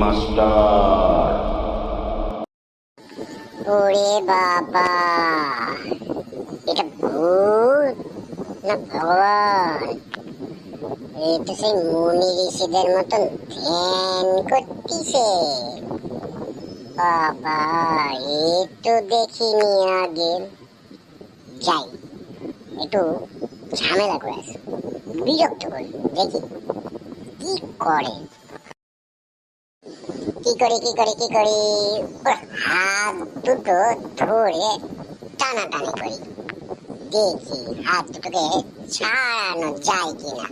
Master. ওরে বাবা, এটা ভূত না ভগবান? এ তো সেই মুনি ঋষিদের মতন ধ্যান করতিছে। বাবা, এ তো দেখিনি আগে। যাই, একটু ঝামেলা করে বিরক্ত করে, দেখি কি করে। কি করে কি করে কি করে হাত দুটো ধরে টানাটানি করি। দেখি হাত দুটোকে ছাড়ানো যায় কিনা।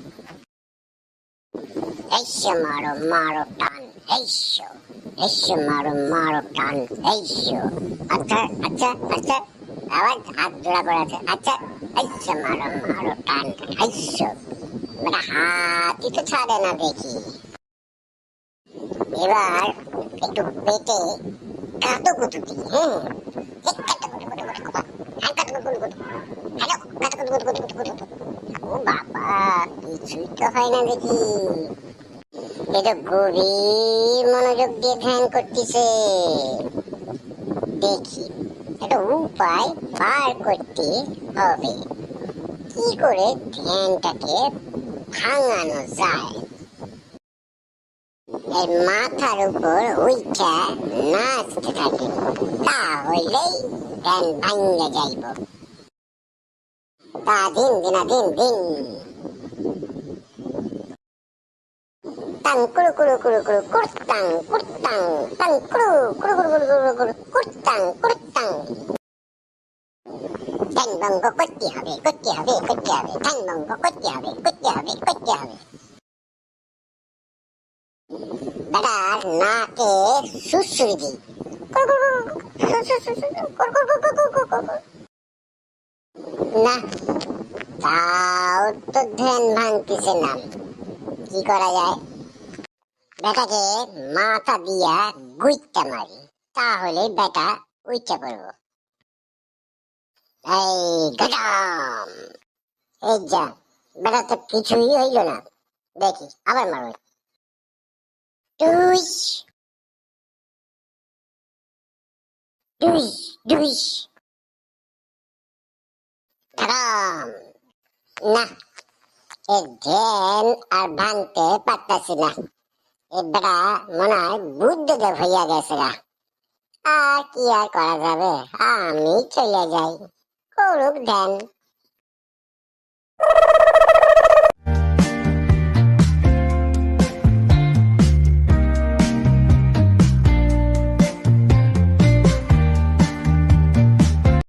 মারো মারো, টান এসো মারো মারো, টান আচ্ছা আচ্ছা আচ্ছা। আবার হাত জোড়া করে আছে। আচ্ছা এসো মারো মারো, টান এসো মানে হাতই তো ছাড়ে না দেখি। এবার একটু পেটে কাটো কুটু দিই হ্যাঁ কিছুই দেখি। এটা মনোযোগ দিয়ে ধ্যান করতেছে। দেখি, একটা উপায় বার করতে হবে। কি করে ধ্যানটাকে ভাঙানো যায়? এই মাথার উপর উইঠা নাচতে থাকে তাহলেই ধ্যান ভাঙ্গে যাইব তা দিন দিনা দিন দিন টাং কুড়ু কুড়ু কুড়ু কুড়ু কুড়তাং কুড়তাং টাং কুড়ু কুড়ু কুড়ু কুড়ু কুড়ু কুড়ু কুড়তাং কুড়তাং ধ্যান ভঙ্গ করতে হবে করতে হবে করতে হবে ধ্যান ভঙ্গ করতে হবে করতে হবে করতে হবে বেটার নাকে সুসুরি না তাও তো ধ্যান ভাঙতেছে কি করা যায় বেটাকে মাথা দিয়া গুইতে মারি তাহলে বেটা উইচে পড়ব এই গজাম এই যা বেটা তো কিছুই হইল না দেখি আবার মারো Duş. Duş, duş. থাম না এ ধ্যান আর ভাঙতে পারতাছি না এ বেটা মনে হয় বুদ্ধদেব হইয়া গেছে গা আর কি আর করা যাবে আমি চলে যাই করুক ধ্যান